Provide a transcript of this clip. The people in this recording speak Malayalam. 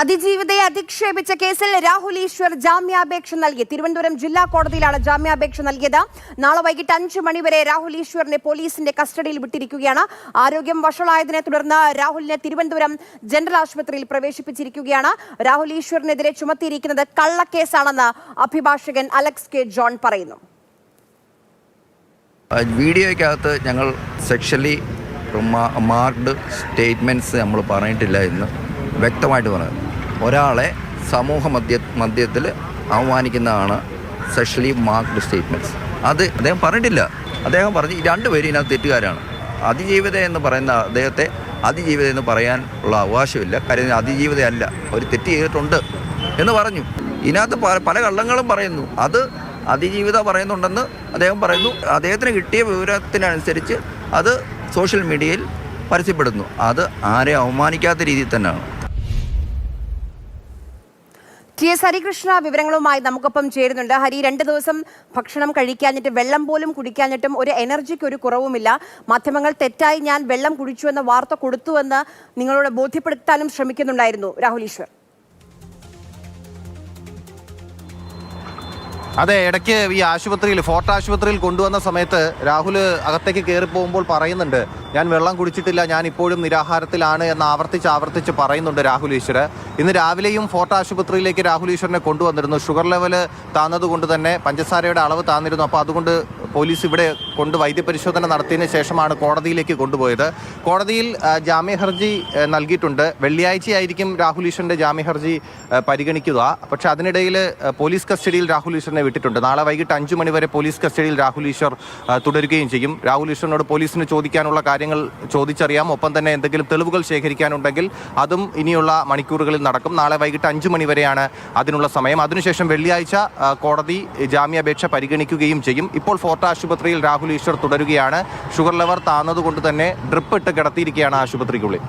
അതിജീവിതയെ അധിക്ഷേപിച്ച കേസിൽ രാഹുൽ ഈശ്വർ ജാമ്യാപേക്ഷ നൽകി. തിരുവനന്തപുരം ജില്ലാ കോടതിയിലാണ് ജാമ്യാപേക്ഷ നൽകിയത്. നാളെ വൈകിട്ട് അഞ്ചു മണിവരെ രാഹുൽ ഈശ്വറിനെ പോലീസിന്റെ കസ്റ്റഡിയിൽ വിട്ടിരിക്കുകയാണ്. ആരോഗ്യം വഷളായതിനെ തുടർന്ന് രാഹുലിനെ തിരുവനന്തപുരം ജനറൽ ആശുപത്രിയിൽ പ്രവേശിപ്പിച്ചിരിക്കുകയാണ്. രാഹുൽ ഈശ്വറിനെതിരെ ചുമത്തിയിരിക്കുന്നത് കള്ളക്കേസാണെന്ന് അഭിഭാഷകൻ അലക്സ് കെ. ജോൺ പറയുന്നു. വീഡിയോയ്ക്കകത്ത് ഞങ്ങൾ സെക്ഷലി മാർക്ഡ് സ്റ്റേറ്റ്മെന്റ്സ് നമ്മൾ പറഞ്ഞിട്ടില്ല എന്ന് വ്യക്തമായിട്ട് പറഞ്ഞത്. ഒരാളെ സമൂഹ മധ്യ മധ്യത്തിൽ അവമാനിക്കുന്നതാണ് സെഷലി മാർക്ഡ് സ്റ്റേറ്റ്മെന്റ്സ് അത് അദ്ദേഹം പറഞ്ഞിട്ടില്ല. അദ്ദേഹം പറഞ്ഞ് രണ്ടുപേരും ഇതിനകത്ത് തെറ്റുകാരാണ്. അതിജീവിത എന്ന് പറയുന്ന അദ്ദേഹത്തെ അതിജീവിത എന്ന് പറയാൻ ഉള്ള അവകാശമില്ല. കാര്യം അതിജീവിതയല്ല. അവർ തെറ്റ് ചെയ്തിട്ടുണ്ട് എന്ന് പറഞ്ഞു. ഇതിനകത്ത് പല കള്ളങ്ങളും പറയുന്നു. അത് അതിജീവിത പറയുന്നുണ്ടെന്ന് അദ്ദേഹം പറയുന്നു. അദ്ദേഹത്തിന് കിട്ടിയ വിവരത്തിനനുസരിച്ച് അത് സോഷ്യൽ മീഡിയയിൽ പരസ്യപ്പെടുന്നു. അത് ആരെ അവമാനിക്കാത്ത രീതിയിൽ തന്നെയാണ്. ടി എസ് ഹരികൃഷ്ണ വിവരങ്ങളുമായി നമുക്കൊപ്പം ചേരുന്നുണ്ട്. ഹരി രണ്ട് ദിവസം ഭക്ഷണം കഴിക്കാഞ്ഞിട്ട് വെള്ളം പോലും കുടിക്കാഞ്ഞിട്ടും ഒരു എനർജിക്ക് ഒരു കുറവുമില്ല. മാധ്യമങ്ങൾ തെറ്റായി ഞാൻ വെള്ളം കുടിച്ചു എന്ന വാർത്ത കൊടുത്തുവെന്ന് നിങ്ങളോട് ബോധ്യപ്പെടുത്താനും ശ്രമിക്കുന്നുണ്ടായിരുന്നു. രാഹുൽ ഈശ്വർ. അതെ ഇടയ്ക്ക് ഈ ആശുപത്രിയിൽ ഫോർട്ട് ആശുപത്രിയിൽ കൊണ്ടുവന്ന സമയത്ത് രാഹുൽ അകത്തേക്ക് കയറി പോകുമ്പോൾ പറയുന്നുണ്ട് ഞാൻ വെള്ളം കുടിച്ചിട്ടില്ല ഞാൻ ഇപ്പോഴും നിരാഹാരത്തിലാണ് എന്ന് ആവർത്തിച്ച് ആവർത്തിച്ച് പറയുന്നുണ്ട് രാഹുൽ ഈശ്വർ ഇന്ന് രാവിലെയും ഫോർട്ട് ആശുപത്രിയിലേക്ക് രാഹുൽ ഈശ്വറിനെ കൊണ്ടുവന്നിരുന്നു. ഷുഗർ ലെവൽ താന്നതുകൊണ്ട് തന്നെ പഞ്ചസാരയുടെ അളവ് താന്നിരുന്നു. അപ്പോൾ അതുകൊണ്ട് പോലീസ് ഇവിടെ കൊണ്ട് വൈദ്യപരിശോധന നടത്തിയതിനു ശേഷമാണ് കോടതിയിലേക്ക് കൊണ്ടുപോയത്. കോടതിയിൽ ജാമ്യഹർജി ജാമ്യ ഹർജി നൽകിയിട്ടുണ്ട്. വെള്ളിയാഴ്ചയായിരിക്കും രാഹുൽ ഈശ്വറിന്റെ ജാമ്യ ഹർജി പരിഗണിക്കുക. പക്ഷേ അതിനിടയിൽ പോലീസ് കസ്റ്റഡിയിൽ രാഹുൽ ഈശ്വറിനെ വിട്ടിട്ടുണ്ട്. നാളെ വൈകിട്ട് അഞ്ചു മണിവരെ പോലീസ് കസ്റ്റഡിയിൽ രാഹുൽ ഈശ്വർ തുടരുകയും ചെയ്യും. രാഹുൽ ഈശ്വറിനോട് പോലീസിന് ചോദിക്കാനുള്ള കാര്യങ്ങൾ ചോദിച്ചറിയാം. ഒപ്പം തന്നെ എന്തെങ്കിലും തെളിവുകൾ ശേഖരിക്കാനുണ്ടെങ്കിൽ അതും ഇനിയുള്ള മണിക്കൂറുകളിൽ നടക്കും. നാളെ വൈകിട്ട് അഞ്ചു മണി വരെയാണ് അതിനുള്ള സമയം. അതിനുശേഷം വെള്ളിയാഴ്ച കോടതി ജാമ്യാപേക്ഷ പരിഗണിക്കുകയും ചെയ്യും. ഇപ്പോൾ ഫോർട്ട് ആശുപത്രിയിൽ രാഹുൽ ഈശ്വർ തുടരുകയാണ്. ഷുഗർ ലെവർ താന്നതുകൊണ്ട് തന്നെ ഡ്രിപ്പ് ഇട്ട് കിടത്തിയിരിക്കുകയാണ് ആശുപത്രിക്കുള്ളിൽ.